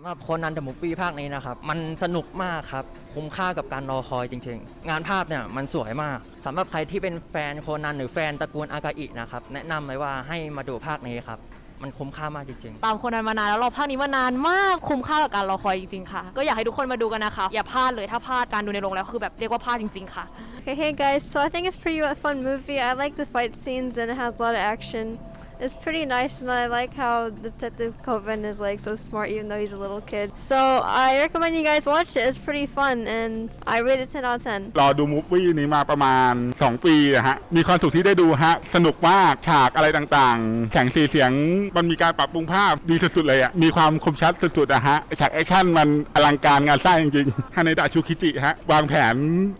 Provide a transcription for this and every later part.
สำหรับคนนันเดอะมูฟวี่ภาคนี้นะครับ มันสนุกมากครับ คุ้มค่ากับการรอคอยจริง ๆ งานภาพเนี่ยมันสวยมากสำหรับใครที่เป็นแฟนโคนันหรือแฟนตระกูลอากาอินะครับ แนะนำเลยว่าให้มาดูภาคนี้ครับ มันคุ้มค่ามากจริง ๆ ตามคนนั้นมานานแล้วรอภาคนี้มานานมากคุ้มค่ากับการรอคอยจริงๆค่ะ ก็อยากให้ทุกคนมาดูกันนะคะ อย่าพลาดเลยถ้าพลาดการดูในโรงแล้วคือแบบเรียกว่าพลาดจริงๆค่ะ Okay, hey guys, so I think it's pretty a fun movie. I like the fight scenes and it has a lot of action. It's pretty nice and I like how Detective Coven is like so smart even though he's a little kid. So I recommend you guys watch it. It's pretty fun and I rate it 10 out of 10. รอดูมูฟวี่นี้มาประมาณ 2 ปีอะฮะ มีความสุขที่ได้ดูฮะ สนุกมาก ฉากอะไรต่างๆ แสงสีเสียง มันมีการปรับปรุงภาพดีสุดๆเลยอะมีความคมชัดสุดๆอะฮะ ฉากแอคชั่นมันอลังการงานสร้างจริงๆ ฮาในดะชูคิจิฮะ วางแผน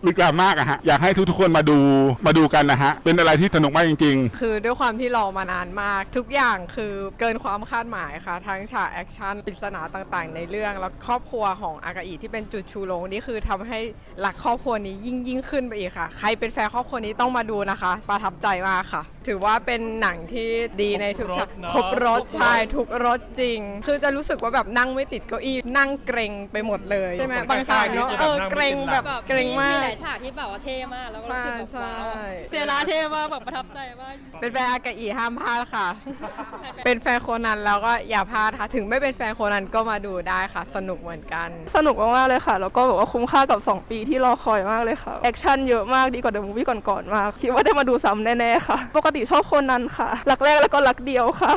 ลึกล้ำมากอะฮะ อยากให้ทุกๆคนมาดู มาดูกันนะฮะ เป็นอะไรที่สนุกมากจริง ๆ คือด้วยความที่รอมานานมากทุกอย่างคือเกินความคาดหมายค่ะ ทั้งฉากแอคชั่นปริศนาต่างๆ ในเรื่อง แล้วครอบครัวของอากาอิที่เป็นจุดชูโรงนี่คือทำให้หลักครอบครัวนี้ยิ่งยิ่งขึ้นไปอีกค่ะ ใครเป็นแฟนครอบครัวนี้ต้องมาดูนะคะ ประทับใจมากค่ะ ถือว่าเป็นหนังที่ดีในทุกฉากครบรถใช่ทุกรถจริง คือจะรู้สึกว่าแบบนั่งไม่ติดเก้าอี้นั่งเกรงไปหมดเลยใช่ไหมบางฉากเนาะเออเกรงแบบเกรงมากมีหลายฉากที่แบบว่าเท่มากแล้วก็รู้ใช่สึกแบบใช่ว้าวเสียราเท่มากแบบประทับใจมาก เป็นแฟนอากาอิห้ามพลาดค่ะ เป็นแฟนโคนันแล้วก็อย่าพลาดค่ะ ถึงไม่เป็นแฟนโคนันก็มาดูได้ค่ะ สนุกเหมือนกัน สนุกมาก ๆ เลยค่ะ แล้วก็แบบว่าคุ้มค่ากับ 2 ปีที่รอคอยมากเลยค่ะ แอคชั่นเยอะมากดีกว่าเดอะมูฟวี่ก่อน ๆ มาก คิดว่าได้มาดูซ้ำแน่ ๆ ค่ะ ปกติชอบคนนั้นค่ะรักแรกแล้วก็รักเดียวค่ะ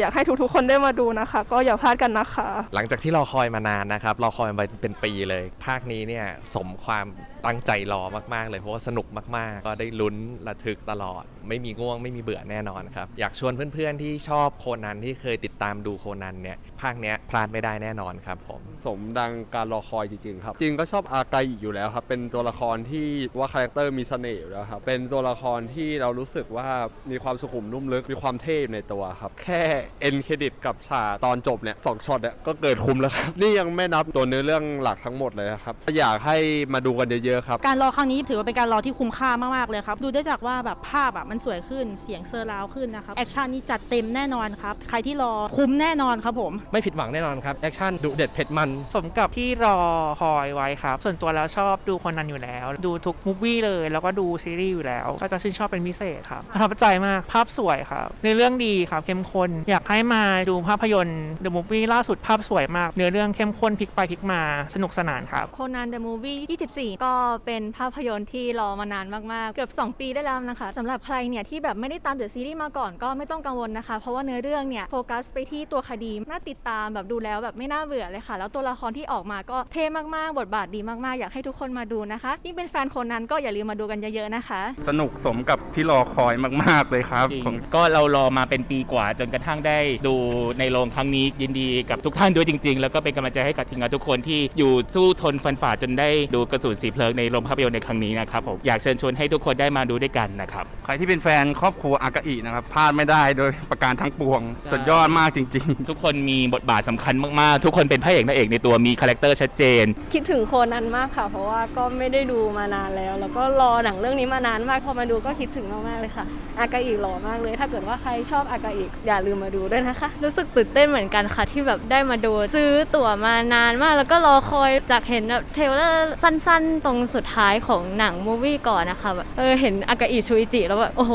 อยากให้ทุกๆคนได้มาดูนะคะ ก็อย่าพลาดกันนะคะ หลังจากที่รอคอยมานานนะครับรอคอยมาเป็นปีเลย ภาคนี้เนี่ยสมความตั้งใจรอมากๆ เลยเพราะว่าสนุกมากๆ ก็ได้ลุ้นระทึกตลอดไม่มีง่วงไม่มีเบื่อแน่นอนครับ อยากชวนเพื่อนๆที่ชอบโคนันที่เคยติดตามดูโคนันเนี่ยภาคเนี้ยพลาดไม่ได้แน่นอนครับผม สมดังการรอคอยจริงๆครับ จริงก็ชอบอากาอิอยู่แล้วครับ เป็นตัวละครที่ว่าคาแรคเตอร์มีเสน่ห์อยู่แล้วครับ เป็นตัวละครที่เรารู้สึกว่ามีความสุขุมนุ่มลึกมีความเท่อยู่ในตัวครับ แค่เอ็นเครดิตกับฉากตอนจบเนี่ยสองช็อตเนี่ยก็เกิดคุ้มแล้วครับนี่ยังไม่นับตัวเนื้อเรื่องหลักทั้งหมดเลยนะครับอยากให้มาดูกันเยอะๆครับการรอครั้งนี้ถือว่าเป็นการรอที่คุ้มค่ามากๆเลยครับดูได้จากว่าแบบภาพอะมันสวยขึ้น เสียงเซอร์ราวขึ้นนะครับแอคชั่นนี่จัดเต็มแน่นอนครับ ใครที่รอคุ้มแน่นอนครับผม ไม่ผิดหวังแน่นอนครับ แอคชั่นดุเด็ดเผ็ดมัน สมกับที่รอคอยไว้ครับ ส่วนตัวแล้วชอบดูคนนั้นอยู่แล้ว ดูทุกมูฟวี่เลย แล้วก็ดูซีรีส์อยู่แล้ว ก็จะชื่นชอบเป็นพิเศษครับประทับใจมากภาพสวยครับในเรื่องดีครับเข้มข้นอยากให้มาดูภาพยนตร์เดอะมูฟวี่ล่าสุดภาพสวยมาก เนื้อเรื่องเข้มข้นพลิกไปพลิกมาสนุกสนานครับโคนันเดอะมูฟวี่24 ก็เป็นภาพยนตร์ที่รอมานานมากๆ เกือบ 2 ปีได้แล้วนะคะสำหรับใครเนี่ยที่แบบไม่ได้ตามเดอะซีรีส์มาก่อนก็ไม่ต้องกังวลนะคะ เพราะว่าเนื้อเรื่องเนี่ยโฟกัสไปที่ตัวคดีน่าติดตามแบบดูแล้วแบบไม่น่าเบื่อเลยค่ะ แล้วตัวละครที่ออกมาก็เท่มากๆ บทบาทดีมากๆ อยากให้ทุกคนมาดูนะคะยิ่งเป็นแฟนโคนนั้นก็อย่าลืมมาดูกันเยอะๆนะคะ สนุกสมกับที่รอคอยมาก ๆเลยครับจริงก็เรารอมาเป็นปีกว่าจนกระทั่งได้ดูในโรงครั้งนี้ยินดีกับทุกท่านด้วยจริง ๆ แล้วก็เป็นกำลังใจให้กับทีมงานทุกคนที่อยู่สู้ทนฟันฝ่าจนได้ดูกระสุนสีเพลิงในโรงภาพยนตร์ในครั้งนี้นะครับผมอยากเชิญชวนให้ทุกคนได้มาดูด้วยกันนะครับใครที่เป็นแฟนครอบครัวอากาอินะครับพลาดไม่ได้โดยประการทั้งปวงสุดยอดมากจริงๆทุกคนมีบทบาทสำคัญมาก ๆ ทุกคนเป็นพระเอกนางเอกในตัวมีคาแรคเตอร์ชัดเจน คิดถึงโคนันมากค่ะ เพราะว่าก็ไม่ได้ดูมานานแล้ว แล้วก็รอหนังเรื่องนี้มานานมาก พอมาดูก็คิดถึงมาก ๆ เลยค่ะ อากาอิหล่อมากเลย ถ้าเกิดว่าใครชอบอากาอิอย่าลืมมาดูด้วยนะคะ รู้สึกตื่นเต้นเหมือนกันค่ะ ที่แบบได้มาดู ซื้อตั๋วมานานมาก แล้วก็รอคอยจากเห็นแบบเทรลเลอร์สั้นๆ ตรงสุดท้ายของหนังมูวี่ก่อนนะคะแบบเออเห็นอากาอิชูอิจิแล้วแบบโอ้โห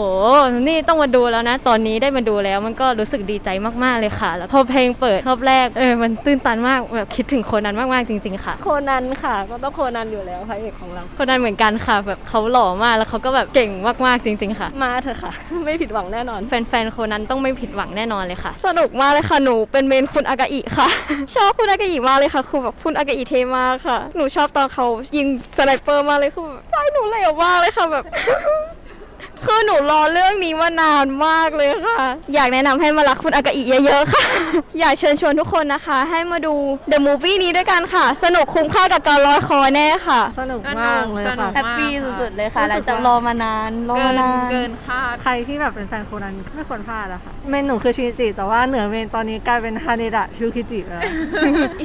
นี่ต้องมาดูแล้วนะ ตอนนี้ได้มาดูแล้วมันก็รู้สึกดีใจมากๆเลยค่ะ แล้วพอเพลงเปิดรอบแรกเออมันตื้นตันมากแบบคิดถึงคนนั้นมากๆจริง ๆ ค่ะ โคนันค่ะ ก็ต้องโคนันอยู่แล้วพระเอกของเราคนนั้นเหมือนกันค่ะ แบบเขาหล่อมากแล้วเขาก็แบบเก่งมากๆจริง ๆ ค่ะ มาเถอะค่ะ ไม่ผิดหวังแน่นอน แฟนๆคนนั้นต้องไม่ผิดหวังแน่นอนเลยค่ะ สนุกมากเลยค่ะหนูเป็นเมนคุณอากาอิค่ะ ชอบคุณอากาอิมากเลยค่ะคือแบบคุณอากาอิเทมากค่ะ หนูชอบตอนเขายิงสไนเปอร์มากเลยคือแบบใจหนูเหลวมากเลยค่ะแบบ คือหนูรอเรื่องนี้มานานมากเลยค่ะ อยากแนะนำให้มารักคุณอากาอิเยอะๆค่ะ อยากเชิญชวนทุกคนนะคะ ให้มาดู The Movie นี้ด้วยกันค่ะ สนุกคุ้มค่ากับการรอคอยแน่ค่ะ สนุกมากเลยค่ะแฮปปี้สุดๆเลยค่ะหลังจากรอมานานรอเกิมานนาน เกินคาด ใครที่แบบเป็นแฟนโคนันไม่ควรพลาดอะค่ะ เมนหนูคือชินจิ แต่ว่าเหนือเมนตอนนี้กลายเป็นฮาเนดะชูคิจิแล้ว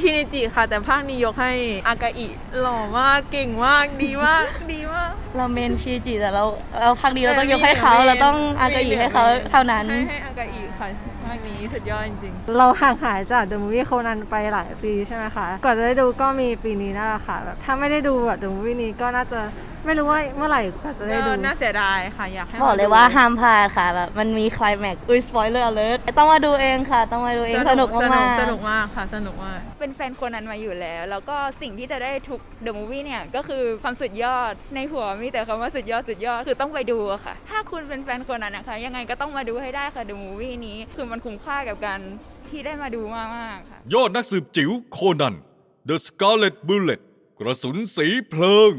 ชินิจิค่ะ แต่ภาคนี้ยกให้อากาอิหล่อมากเก่งมากดีมากดีมาก เราเมนชีจิแต่เราเราพักนี้เราต้องยกให้เขาเราต้องอากาอิให้เขาเท่านั้น ให้ให้อากาอิค่ะภาคนี้สุดยอดจริงเราห่างหายจากเดอะมูฟวี่โคนันไปหลายปีใช่ไหมคะ กว่าจะได้ดูก็มีปีนี้นั่นแหละค่ะแบบถ้าไม่ได้ดูแบบเดอะมูฟวี่นี้ก็น่าจะ ไม่รู้ว่าเมื่อไหร่กว่าจะได้ดู น่าเสียดายค่ะอยากให้บอกเลยว่าห้ามพลาดค่ะแบบมันมีคลายแม็กซ์อุ้ยสปอยเลอร์อเลิร์ต้องมาดูเองค่ะ ต้องมาดูเองสนุกมากๆสนุกมากค่ะสนุกมาก เป็นแฟนคนนั้นมาอยู่แล้ว แล้วก็สิ่งที่จะได้ทุกเดอะมูฟวี่เนี่ย ก็คือความสุดยอดในหัวมีแต่คำว่าสุดยอดสุดยอดคือต้องไปดูอะค่ะ ถ้าคุณเป็นแฟนคนนั้นนะคะ ยังไงก็ต้องมาดูให้ได้ค่ะเดอะมูฟวี่นี้คือมันคุ้มค่ากับการที่ได้มาดูมากๆค่ะยอดนักสืบจิ๋วโคนัน The Scarlet Bullet กระสุนสีเพลิง